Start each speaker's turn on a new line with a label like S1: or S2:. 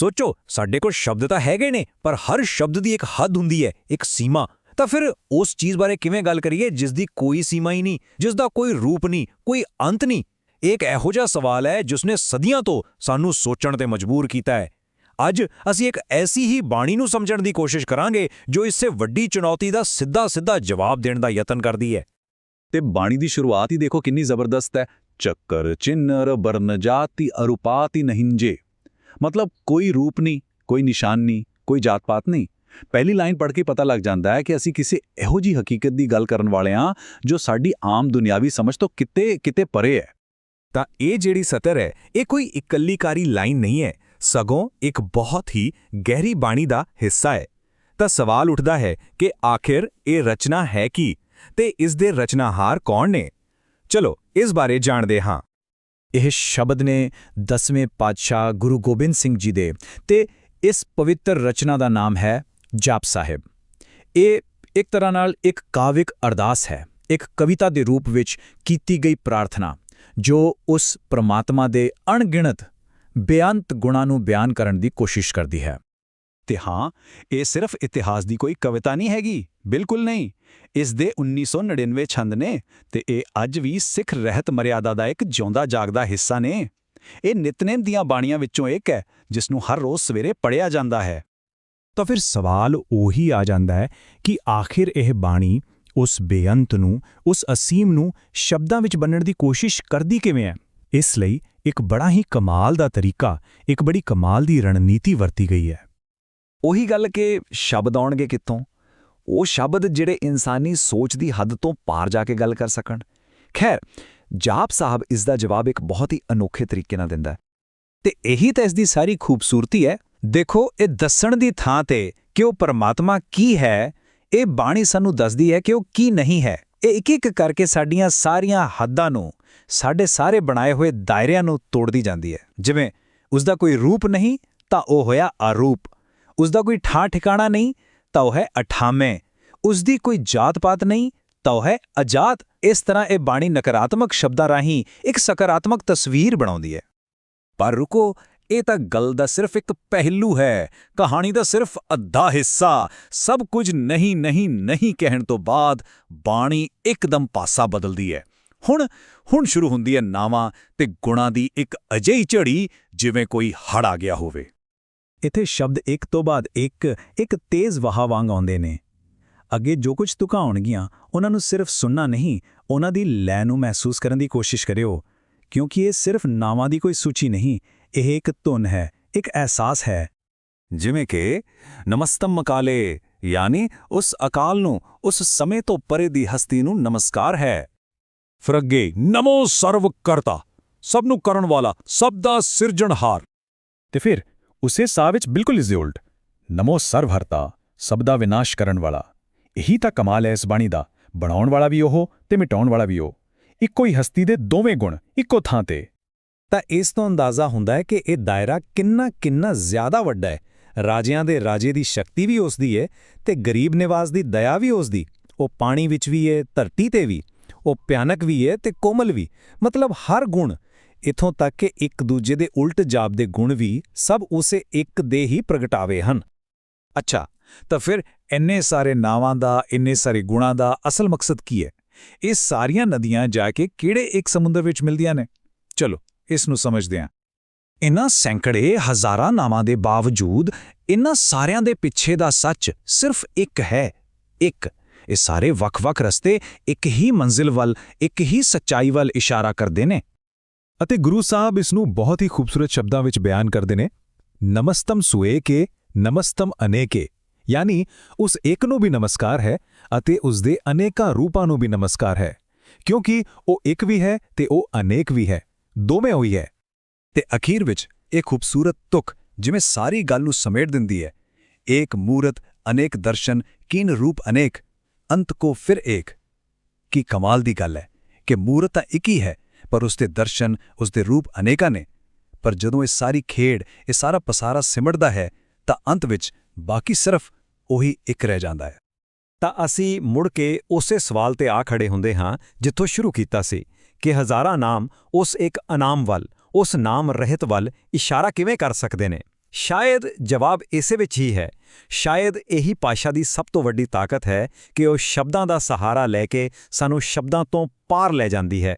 S1: ਸੋਚੋ, ਸਾਡੇ ਕੋਲ ਸ਼ਬਦ ਤਾਂ ਹੈਗੇ ਨੇ, ਪਰ ਹਰ ਸ਼ਬਦ ਦੀ ਇੱਕ ਹੱਦ ਹੁੰਦੀ ਹੈ, ਇੱਕ ਸੀਮਾ। ਤਾਂ ਫਿਰ ਉਸ ਚੀਜ਼ ਬਾਰੇ ਕਿਵੇਂ ਗੱਲ ਕਰੀਏ ਜਿਸ ਦੀ ਕੋਈ ਸੀਮਾ ਹੀ ਨਹੀਂ ਜਿਸ ਦਾ ਕੋਈ ਰੂਪ ਨਹੀਂ, ਕੋਈ ਅੰਤ ਨਹੀਂ? ਇਹ ਇੱਕ ਇਹੋ ਜਿਹਾ ਸਵਾਲ ਹੈ ਜਿਸ ਨੇ ਸਦੀਆਂ ਤੋਂ ਸਾਨੂੰ ਸੋਚਣ ਤੇ ਮਜਬੂਰ ਕੀਤਾ ਹੈ। ਅੱਜ ਅਸੀਂ ਇੱਕ ਐਸੀ ਹੀ ਬਾਣੀ ਨੂੰ ਸਮਝਣ ਦੀ ਕੋਸ਼ਿਸ਼ ਕਰਾਂਗੇ ਜੋ ਇਸੇ ਵੱਡੀ ਚੁਣੌਤੀ ਦਾ ਸਿੱਧਾ-ਸਿੱਧਾ ਜਵਾਬ ਦੇਣ ਦਾ ਯਤਨ ਕਰਦੀ ਹੈ।
S2: ਤੇ ਬਾਣੀ ਦੀ ਸ਼ੁਰੂਆਤ ਹੀ ਦੇਖੋ ਕਿੰਨੀ ਜ਼ਬਰਦਸਤ ਹੈ। ਚੱਕਰ ਚਿੰਨਰ ਬਰਨ ਜਾਤੀ, ਅਰੂਪਾਤੀ, ਨਹਿੰਜੇ। ਮਤਲਬ ਕੋਈ ਰੂਪ ਨਹੀਂ, ਕੋਈ ਨਿਸ਼ਾਨ ਨਹੀਂ, ਕੋਈ ਜਾਤ ਪਾਤ ਨਹੀਂ। ਪਹਿਲੀ ਲਾਈਨ ਪੜ੍ਹ ਕੇ ਪਤਾ ਲੱਗ ਜਾਂਦਾ ਹੈ ਕਿ ਅਸੀਂ ਕਿਸੇ ਇਹੋ ਜੀ ਹਕੀਕਤ ਦੀ ਗੱਲ ਕਰਨ ਵਾਲੇ ਹਾਂ ਜੋ ਸਾਡੀ ਆਮ ਦੁਨਿਆਵੀ ਸਮਝ ਤੋਂ ਕਿਤੇ ਕਿਤੇ ਪਰੇ ਹੈ।
S1: ਤਾਂ ਇਹ ਜਿਹੜੀ ਸਤਰ ਹੈ, ਇਹ ਕੋਈ ਇਕੱਲੀਕਾਰੀ ਲਾਈਨ ਨਹੀਂ ਹੈ। ਸਗੋਂ ਇੱਕ ਬਹੁਤ ਹੀ ਗਹਿਰੀ ਬਾਣੀ ਦਾ ਹਿੱਸਾ ਹੈ। ਤਾਂ ਸਵਾਲ ਉੱਠਦਾ ਹੈ ਕਿ ਆਖਿਰ ਇਹ ਰਚਨਾ ਹੈ ਕੀ? ਤੇ ਇਸ ਦੇ ਰਚਨਾਹਾਰ ਕੌਣ ਨੇ? ਚਲੋ, ਇਸ ਬਾਰੇ ਜਾਣਦੇ ਹਾਂ।
S3: ਇਹ ਸ਼ਬਦ ਨੇ ਦਸਵੇਂ ਪਾਤਸ਼ਾਹ ਗੁਰੂ ਗੋਬਿੰਦ ਸਿੰਘ ਜੀ ਦੇ ਤੇ ਇਸ ਪਵਿੱਤਰ ਰਚਨਾ ਦਾ ਨਾਮ ਹੈ ਜਾਪ ਸਾਹਿਬ। ਇਹ ਇੱਕ ਤਰ੍ਹਾਂ ਨਾਲ ਇੱਕ ਕਾਵਿਕ ਅਰਦਾਸ ਹੈ, ਇੱਕ ਕਵਿਤਾ ਦੇ ਰੂਪ ਵਿੱਚ ਕੀਤੀ ਗਈ ਪ੍ਰਾਰਥਨਾ, ਜੋ ਉਸ ਪ੍ਰਮਾਤਮਾ ਦੇ ਅਣਗਿਣਤ, ਬੇਅੰਤ ਗੁਣਾਂ ਨੂੰ ਬਿਆਨ ਕਰਨ ਦੀ ਕੋਸ਼ਿਸ਼ ਕਰਦੀ ਹੈ।
S2: ਤੇ ਹਾਂ, ਇਹ ਸਿਰਫ ਇਤਿਹਾਸ ਦੀ ਕੋਈ ਕਵਿਤਾ ਨਹੀਂ ਹੈਗੀ। ਬਿਲਕੁਲ ਨਹੀਂ। ਇਸ ਦੇ 1999 ਛੰਦ ਨੇ ਤੇ ਇਹ ਅੱਜ ਵੀ ਸਿੱਖ ਰਹਿਤ ਮਰਿਆਦਾ ਦਾ ਇੱਕ ਜਿਉਂਦਾ ਜਾਗਦਾ ਹਿੱਸਾ ਨੇ। ਇਹ ਨਿਤਨੇਮ ਦੀਆਂ ਬਾਣੀਆਂ ਵਿੱਚੋਂ ਇੱਕ ਹੈ, ਜਿਸ ਨੂੰ ਹਰ ਰੋਜ਼ ਸਵੇਰੇ ਪੜ੍ਹਿਆ ਜਾਂਦਾ ਹੈ।
S1: ਤਾਂ ਫਿਰ ਸਵਾਲ ਉਹੀ ਆ ਜਾਂਦਾ ਹੈ ਕਿ ਆਖਿਰ ਇਹ ਬਾਣੀ ਉਸ ਬੇਅੰਤ ਨੂੰ, ਉਸ ਅਸੀਮ ਨੂੰ ਸ਼ਬਦਾਂ ਵਿੱਚ ਬੰਨਣ ਦੀ ਕੋਸ਼ਿਸ਼ ਕਰਦੀ ਕਿਵੇਂ ਹੈ? ਇਸ ਲਈ ਇੱਕ ਬੜਾ ਹੀ ਕਮਾਲ ਦਾ ਤਰੀਕਾ, ਇੱਕ ਬੜੀ ਕਮਾਲ ਦੀ ਰਣਨੀਤੀ ਵਰਤੀ ਗਈ ਹੈ।
S4: ਉਹੀ ਗੱਲ ਕਿ ਸ਼ਬਦ ਆਉਣਗੇ ਕਿੱਥੋਂ? ਉਹ ਸ਼ਬਦ ਜਿਹੜੇ ਇਨਸਾਨੀ ਸੋਚ ਦੀ ਹੱਦ ਤੋਂ ਪਾਰ ਜਾ ਕੇ ਗੱਲ ਕਰ ਸਕਣ। ਖੈਰ, ਜਾਪ ਸਾਹਿਬ ਇਸ ਦਾ ਜਵਾਬ ਇੱਕ ਬਹੁਤ ਹੀ ਅਨੋਖੇ ਤਰੀਕੇ ਨਾਲ ਦਿੰਦਾ ਹੈ।
S3: ਤੇ ਇਹੀ ਤਾਂ ਇਸ ਦੀ ਸਾਰੀ ਖੂਬਸੂਰਤੀ ਹੈ। ਦੇਖੋ, ਇਹ ਦੱਸਣ ਦੀ ਥਾਂ ਤੇ ਕਿ ਉਹ ਪਰਮਾਤਮਾ ਕੀ ਹੈ, ਇਹ ਬਾਣੀ ਸਾਨੂੰ ਦੱਸਦੀ ਹੈ ਕਿ ਉਹ ਕੀ ਨਹੀਂ ਹੈ। ਇਹ ਇੱਕ ਇੱਕ ਕਰਕੇ ਸਾਡੀਆਂ ਸਾਰੀਆਂ ਹੱਦਾਂ ਨੂੰ, ਸਾਡੇ ਸਾਰੇ ਬਣਾਏ ਹੋਏ ਦਾਇਰਿਆਂ ਨੂੰ ਤੋੜਦੀ ਜਾਂਦੀ ਹੈ। ਜਿਵੇਂ ਉਸ ਦਾ ਕੋਈ ਰੂਪ ਨਹੀਂ, ਤਾਂ ਉਹ ਹੋਇਆ ਆਰੂਪ ਉਸ ਦਾ ਕੋਈ ਠਾਂ ਠਿਕਾਣਾ ਨਹੀਂ, ਤਾਂ ਉਹ ਹੈ ਅਠਾਵੇਂ ਉਸ ਦੀ ਕੋਈ ਜਾਤ-ਪਾਤ ਨਹੀਂ, ਤਾਂ ਉਹ ਹੈ ਅਜਾਤ। ਇਸ ਤਰ੍ਹਾਂ ਇਹ ਬਾਣੀ ਨਕਾਰਾਤਮਕ ਸ਼ਬਦਾਂ ਰਾਹੀਂ ਇੱਕ ਸਕਾਰਾਤਮਕ ਤਸਵੀਰ ਬਣਾਉਂਦੀ ਹੈ।
S1: ਪਰ ਰੁਕੋ, ਇਹ ਤਾਂ ਗੱਲ ਦਾ ਸਿਰਫ ਇੱਕ ਪਹਿਲੂ ਹੈ। ਕਹਾਣੀ ਦਾ ਸਿਰਫ ਅੱਧਾ ਹਿੱਸਾ। ਸਭ ਕੁਝ ਨਹੀਂ ਨਹੀਂ ਨਹੀਂ ਕਹਿਣ ਤੋਂ ਬਾਅਦ ਬਾਣੀ ਇੱਕਦਮ ਪਾਸਾ ਬਦਲਦੀ ਹੈ। ਹੁਣ ਹੁਣ ਸ਼ੁਰੂ ਹੁੰਦੀ ਹੈ ਨਾਵਾਂ ਤੇ ਗੁਣਾਂ ਦੀ ਇੱਕ ਅਜਿਹੀ ਝੜੀ ਜਿਵੇਂ ਕੋਈ ਹੜ ਆ ਗਿਆ ਹੋਵੇ।
S3: ਇੱਥੇ ਸ਼ਬਦ ਇੱਕ ਤੋਂ ਬਾਅਦ ਇੱਕ ਇੱਕ ਤੇਜ਼ ਵਹਾ ਵਾਂਗ ਆਉਂਦੇ ਨੇ। ਅੱਗੇ ਜੋ ਕੁਝ ਤੁਕਾਂ ਆਉਣਗੀਆਂ ਉਹਨਾਂ ਨੂੰ ਸਿਰਫ ਸੁਣਨਾ ਨਹੀਂ ਉਹਨਾਂ ਦੀ ਲੈ ਨੂੰ ਮਹਿਸੂਸ ਕਰਨ ਦੀ ਕੋਸ਼ਿਸ਼ ਕਰਿਓ। ਕਿਉਂਕਿ ਇਹ ਸਿਰਫ ਨਾਵਾਂ ਦੀ ਕੋਈ ਸੂਚੀ ਨਹੀਂ ਇਹ ਇੱਕ ਧੁਨ ਹੈ ਇੱਕ ਅਹਿਸਾਸ ਹੈ।
S1: ਜਿਵੇਂ ਕਿ ਨਮਸਤਮ ਮਕਾਲੇ ਯਾਨੀ ਉਸ ਅਕਾਲ ਨੂੰ ਉਸ ਸਮੇਂ ਤੋਂ ਪਰੇ ਦੀ ਹਸਤੀ ਨੂੰ ਨਮਸਕਾਰ ਹੈ। ਫਿਰ ਅੱਗੇ ਨਮੋ ਸਰਵ ਕਰਤਾ ਸਭ ਨੂੰ ਕਰਨ ਵਾਲਾ ਸਭ ਦਾ ਸਿਰਜਣਹਾਰ।
S3: ਤੇ ਫਿਰ ਉਸੇ ਸਾਹ ਵਿੱਚ ਬਿਲਕੁਲ ਇਸ ਦੇ ਉਲਟ ਨਮੋ ਸਰਵਹਰਤਾ, ਸਭ ਦਾ ਵਿਨਾਸ਼ ਕਰਨ ਵਾਲਾ। ਇਹੀ ਤਾਂ ਕਮਾਲ ਹੈ ਇਸ ਬਾਣੀ ਦਾ। ਬਣਾਉਣ ਵਾਲਾ ਵੀ ਉਹ ਤੇ ਮਿਟਾਉਣ ਵਾਲਾ ਵੀ ਉਹ। ਇੱਕੋ ਹੀ ਹਸਤੀ ਦੇ ਦੋਵੇਂ ਗੁਣ, ਇੱਕੋ ਥਾਂ ਤੇ। ਤਾਂ ਇਸ ਤੋਂ ਅੰਦਾਜ਼ਾ ਹੁੰਦਾ ਹੈ ਕਿ ਇਹ ਦਾਇਰਾ ਕਿੰਨਾ ਕਿੰਨਾ ਜ਼ਿਆਦਾ ਵੱਡਾ ਹੈ। ਰਾਜਿਆਂ ਦੇ ਰਾਜੇ ਦੀ ਸ਼ਕਤੀ ਵੀ ਉਸ ਦੀ ਹੈ ਤੇ ਗਰੀਬ ਨਿਵਾਸ ਦੀ ਦਇਆ ਵੀ ਉਸ ਦੀ ਉਹ ਪਾਣੀ ਵਿੱਚ ਵੀ ਹੈ ਧਰਤੀ ਤੇ ਵੀ। ਉਹ ਭਿਆਨਕ ਵੀ ਹੈ ਤੇ ਕੋਮਲ ਵੀ। ਮਤਲਬ ਹਰ ਗੁਣ ਇਥੋਂ ਤੱਕ ਕਿ ਇੱਕ ਦੂਜੇ ਦੇ ਉਲਟ ਜਾਪਦੇ ਗੁਣ ਵੀ ਸਭ ਉਸੇ ਇੱਕ ਦੇ ਹੀ ਪ੍ਰਗਟਾਵੇ ਹਨ। ਅੱਛਾ, ਤਾਂ ਫਿਰ ਇੰਨੇ ਸਾਰੇ ਨਾਵਾਂ ਦਾ, ਇੰਨੇ ਸਾਰੇ ਗੁਣਾਂ ਦਾ ਅਸਲ ਮਕਸਦ ਕੀ ਹੈ? ਇਹ ਸਾਰੀਆਂ ਨਦੀਆਂ ਜਾ ਕੇ ਕਿਹੜੇ ਇੱਕ ਸਮੁੰਦਰ ਵਿੱਚ ਮਿਲਦੀਆਂ ਨੇ? ਚਲੋ, ਇਸ ਨੂੰ ਸਮਝਦੇ ਹਾਂ। ਇਨ੍ਹਾਂ ਸੈਂਕੜੇ ਹਜ਼ਾਰਾਂ ਨਾਵਾਂ ਦੇ ਬਾਵਜੂਦ ਇਨ੍ਹਾਂ ਸਾਰਿਆਂ ਦੇ ਪਿੱਛੇ ਦਾ ਸੱਚ ਸਿਰਫ ਇੱਕ ਹੈ, ਇੱਕ। ਇਹ ਸਾਰੇ ਵੱਖ-ਵੱਖ ਰਸਤੇ ਇੱਕ ਹੀ ਮੰਜ਼ਿਲ ਵੱਲ, ਇੱਕ ਹੀ ਸੱਚਾਈ ਵੱਲ ਇਸ਼ਾਰਾ ਕਰਦੇ ਨੇ।
S1: ਅਤੇ ਗੁਰੂ ਸਾਹਿਬ ਇਸ ਨੂੰ ਬਹੁਤ ਹੀ ਖੂਬਸੂਰਤ ਸ਼ਬਦਾਂ ਵਿੱਚ ਬਿਆਨ ਕਰਦੇ ਨੇ, ਨਮਸਤਮ ਸੁਏ ਕੇ, ਨਮਸਤਮ ਅਨੇਕੇ ਯਾਨੀ ਉਸ ਇੱਕ ਨੂੰ ਵੀ ਨਮਸਕਾਰ ਹੈ ਅਤੇ ਉਸ ਦੇ ਅਨੇਕਾਂ ਰੂਪਾਂ ਨੂੰ ਵੀ ਨਮਸਕਾਰ ਹੈ, ਕਿਉਂਕਿ ਉਹ ਇੱਕ ਵੀ ਹੈ ਤੇ ਉਹ ਅਨੇਕ ਵੀ ਹੈ, ਦੋਵੇਂ ਹੋਈ ਹੈ।
S4: ਤੇ ਅਖੀਰ ਵਿੱਚ ਇਹ ਖੂਬਸੂਰਤ ਤੁਕ ਜਿਵੇਂ ਸਾਰੀ ਗੱਲ ਨੂੰ ਸਮੇਟ ਦਿੰਦੀ ਹੈ, ਏਕ ਮੂਰਤ, ਅਨੇਕ ਦਰਸ਼ਨ, ਕੀਨ ਰੂਪ ਅਨੇਕ, ਅੰਤ ਕੋ ਫਿਰ ਏਕ। ਕੀ ਕਮਾਲ ਦੀ ਗੱਲ ਹੈ ਕਿ ਮੂਰਤ ਤਾਂ ਇੱਕ ਹੀ ਹੈ ਪਰ ਉਸਦੇ ਦਰਸ਼ਨ, ਉਸਦੇ ਰੂਪ ਅਨੇਕਾਂ ਨੇ। ਪਰ ਜਦੋਂ ਇਹ ਸਾਰੀ ਖੇਡ, ਇਹ ਸਾਰਾ ਪਸਾਰਾ ਸਿਮਟਦਾ ਹੈ, ਤਾਂ ਅੰਤ ਵਿੱਚ ਬਾਕੀ ਸਿਰਫ ਉਹੀ ਇੱਕ ਰਹਿ ਜਾਂਦਾ ਹੈ।
S1: ਤਾਂ ਅਸੀਂ ਮੁੜ ਕੇ ਉਸੇ ਸਵਾਲ ਤੇ ਆ ਖੜੇ ਹੁੰਦੇ ਹਾਂ, ਜਿੱਥੋਂ ਸ਼ੁਰੂ ਕੀਤਾ ਸੀ ਕਿ ਹਜ਼ਾਰਾਂ ਨਾਮ ਉਸ ਇੱਕ ਅਨਾਮ ਵੱਲ, ਉਸ ਨਾਮ ਰਹਿਤ ਵੱਲ ਇਸ਼ਾਰਾ ਕਿਵੇਂ ਕਰ ਸਕਦੇ ਨੇ। ਸ਼ਾਇਦ ਜਵਾਬ ਇਸੇ ਵਿੱਚ ਹੀ ਹੈ। ਸ਼ਾਇਦ ਇਹੀ ਭਾਸ਼ਾ ਦੀ ਸਭ ਤੋਂ ਵੱਡੀ ਤਾਕਤ ਹੈ ਕਿ ਉਹ ਸ਼ਬਦਾਂ ਦਾ ਸਹਾਰਾ ਲੈ ਕੇ ਸਾਨੂੰ ਸ਼ਬਦਾਂ ਤੋਂ ਪਾਰ ਲੈ ਜਾਂਦੀ ਹੈ।